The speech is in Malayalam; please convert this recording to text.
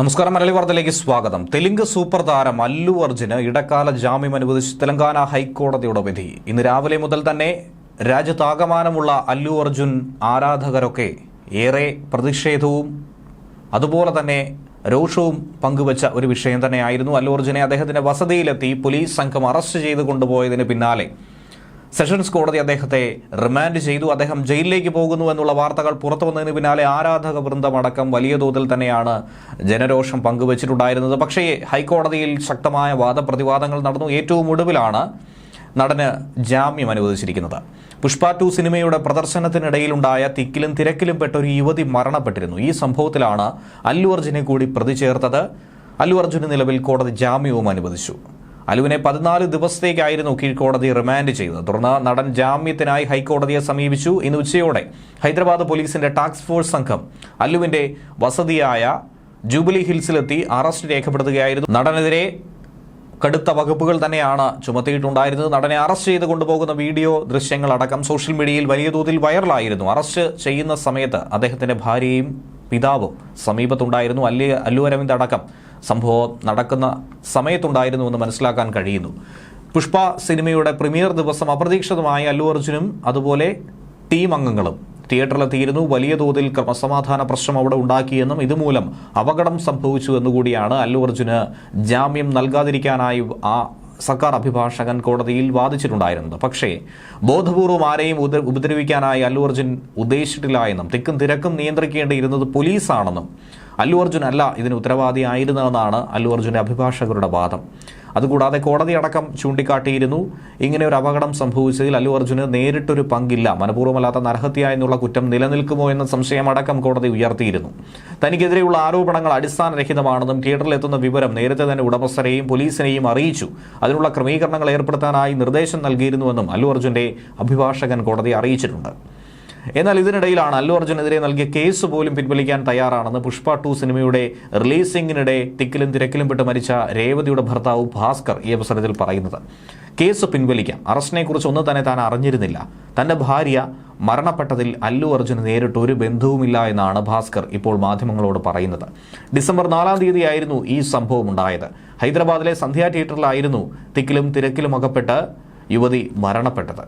നമസ്കാരം മലയാളി വാർത്തയിലേക്ക് സ്വാഗതം. തെലുങ്ക് സൂപ്പർ താരം അല്ലു അർജുന് ഇടക്കാല ജാമ്യം അനുവദിച്ച് തെലങ്കാന ഹൈക്കോടതിയുടെ വിധി. ഇന്ന് രാവിലെ മുതൽ തന്നെ രാജ്യത്താകമാനമുള്ള അല്ലു അർജുൻ ആരാധകരൊക്കെ ഏറെ പ്രതിഷേധവും അതുപോലെ തന്നെ രോഷവും പങ്കുവച്ച ഒരു വിഷയം തന്നെയായിരുന്നു അല്ലു അർജുനെ അദ്ദേഹത്തിന്റെ വസതിയിലെത്തി പോലീസ് സംഘം അറസ്റ്റ് ചെയ്ത് കൊണ്ടുപോയതിന് പിന്നാലെ. സെഷൻസ് കോടതി അദ്ദേഹത്തെ റിമാൻഡ് ചെയ്തു. അദ്ദേഹം ജയിലിലേക്ക് പോകുന്നു എന്നുള്ള വാർത്തകൾ പുറത്തു വന്നതിന് പിന്നാലെ ആരാധക വൃന്ദമടക്കം വലിയ തോതിൽ തന്നെയാണ് ജനരോഷം പങ്കുവച്ചിട്ടുണ്ടായിരുന്നത്. പക്ഷേ ഹൈക്കോടതിയിൽ ശക്തമായ വാദപ്രതിവാദങ്ങൾ നടന്നു. ഏറ്റവും ഒടുവിലാണ് നടന് ജാമ്യം അനുവദിച്ചിരിക്കുന്നത്. പുഷ്പ ടു സിനിമയുടെ പ്രദർശനത്തിനിടയിലുണ്ടായ തിക്കിലും തിരക്കിലും പെട്ട ഒരു യുവതി മരണപ്പെട്ടിരുന്നു. ഈ സംഭവത്തിലാണ് അല്ലു അർജുനെ കൂടി പ്രതി ചേർത്തത്. അല്ലു അർജുന് നിലവിൽ കോടതി ജാമ്യവും അനുവദിച്ചു. അലുവിനെ പതിനാല് ദിവസത്തേക്കായിരുന്നു കീഴ്ക്കോടതി റിമാൻഡ് ചെയ്തത്. തുടർന്ന് നടൻ ജാമ്യത്തിനായി ഹൈക്കോടതിയെ സമീപിച്ചു. ഇന്ന് ഉച്ചയോടെ ഹൈദരാബാദ് പോലീസിന്റെ ടാസ്ക് ഫോഴ്സ് സംഘം അല്ലുവിന്റെ വസതിയായ ജൂബിലി ഹിൽസിലെത്തി അറസ്റ്റ് രേഖപ്പെടുത്തുകയായിരുന്നു. നടനെതിരെ കടുത്ത വകുപ്പുകൾ തന്നെയാണ് ചുമത്തിയിട്ടുണ്ടായിരുന്നത്. നടനെ അറസ്റ്റ് ചെയ്ത് കൊണ്ടുപോകുന്ന വീഡിയോ ദൃശ്യങ്ങളടക്കം സോഷ്യൽ മീഡിയയിൽ വലിയ തോതിൽ വൈറലായിരുന്നു. അറസ്റ്റ് ചെയ്യുന്ന സമയത്ത് അദ്ദേഹത്തിന്റെ ഭാര്യയും പിതാവും സമീപത്തുണ്ടായിരുന്നു. അല്ലി അല്ലു അരവിന്ദ് അടക്കം സംഭവം നടക്കുന്ന സമയത്തുണ്ടായിരുന്നുവെന്ന് മനസ്സിലാക്കാൻ കഴിയുന്നു. പുഷ്പ സിനിമയുടെ പ്രീമിയർ ദിവസം അപ്രതീക്ഷിതമായി അല്ലു അർജുനും അതുപോലെ ടീം അംഗങ്ങളും. തിയേറ്ററിലെത്തിയിരുന്നു വലിയ തോതിൽ ക്രമസമാധാന പ്രശ്നം അവിടെ ഉണ്ടാക്കിയെന്നും ഇതുമൂലം അപകടം സംഭവിച്ചു എന്നുകൂടിയാണ് അല്ലു അർജുന് ജാമ്യം നൽകാതിരിക്കാനായി ആ സർക്കാർ അഭിഭാഷകൻ കോടതിയിൽ വാദിച്ചിട്ടുണ്ടായിരുന്നത്. പക്ഷേ ബോധപൂർവം ആരെയും ഉപ- ഉപദ്രവിക്കാനായി അല്ലു അർജുൻ ഉദ്ദേശിച്ചിട്ടില്ല എന്നും തിക്കും തിരക്കും നിയന്ത്രിക്കേണ്ടിയിരുന്നത് പോലീസാണെന്നും അല്ലു അർജുൻ അല്ല ഇതിന് ഉത്തരവാദിയായിരുന്നതെന്നാണ് അല്ലു അർജുന്റെ അഭിഭാഷകരുടെ വാദം. അതുകൂടാതെ കോടതി അടക്കം ചൂണ്ടിക്കാട്ടിയിരുന്നു ഇങ്ങനെ ഒരു അപകടം സംഭവിച്ചതിൽ അല്ലു അർജുന് നേരിട്ടൊരു പങ്കില്ല. മനഃപൂർവമല്ലാത്ത നരഹത്യ എന്നുള്ള കുറ്റം നിലനിൽക്കുമോ എന്ന സംശയമടക്കം കോടതി ഉയർത്തിയിരുന്നു. തനിക്കെതിരെയുള്ള ആരോപണങ്ങൾ അടിസ്ഥാനരഹിതമാണെന്നും തിയേറ്ററിലെത്തുന്ന വിവരം നേരത്തെ തന്നെ ഉടമസ്ഥരെയും പോലീസിനെയും അറിയിച്ചു. അതിനുള്ള ക്രമീകരണങ്ങൾ ഏർപ്പെടുത്താനായി നിർദ്ദേശം നൽകിയിരുന്നുവെന്നും അല്ലു അർജുന്റെ അഭിഭാഷകൻ കോടതി അറിയിച്ചിട്ടുണ്ട്. എന്നാൽ ഇതിനിടയിലാണ് അല്ലു അർജുനെതിരെ നൽകിയ കേസ് പോലും പിൻവലിക്കാൻ തയ്യാറാണെന്ന് പുഷ്പ ടു സിനിമയുടെ റിലീസിംഗിനിടെ തിക്കിലും തിരക്കിലും പെട്ട് മരിച്ച രേവതിയുടെ ഭർത്താവ് ഭാസ്കർ ഈ അവസരത്തിൽ പറയുന്നത്. കേസ് പിൻവലിക്കാം. അറസ്റ്റിനെ കുറിച്ച് ഒന്നും തന്നെ താൻ അറിഞ്ഞിരുന്നില്ല. തന്റെ ഭാര്യ മരണപ്പെട്ടതിൽ അല്ലു അർജുന് നേരിട്ട് ഒരു ബന്ധവുമില്ല എന്നാണ് ഭാസ്കർ ഇപ്പോൾ മാധ്യമങ്ങളോട് പറയുന്നത്. ഡിസംബർ നാലാം തീയതിയായിരുന്നു ഈ സംഭവം ഉണ്ടായത്. ഹൈദരാബാദിലെ സന്ധ്യ തിയേറ്ററിലായിരുന്നു തിക്കിലും തിരക്കിലും അകപ്പെട്ട് യുവതി മരണപ്പെട്ടത്.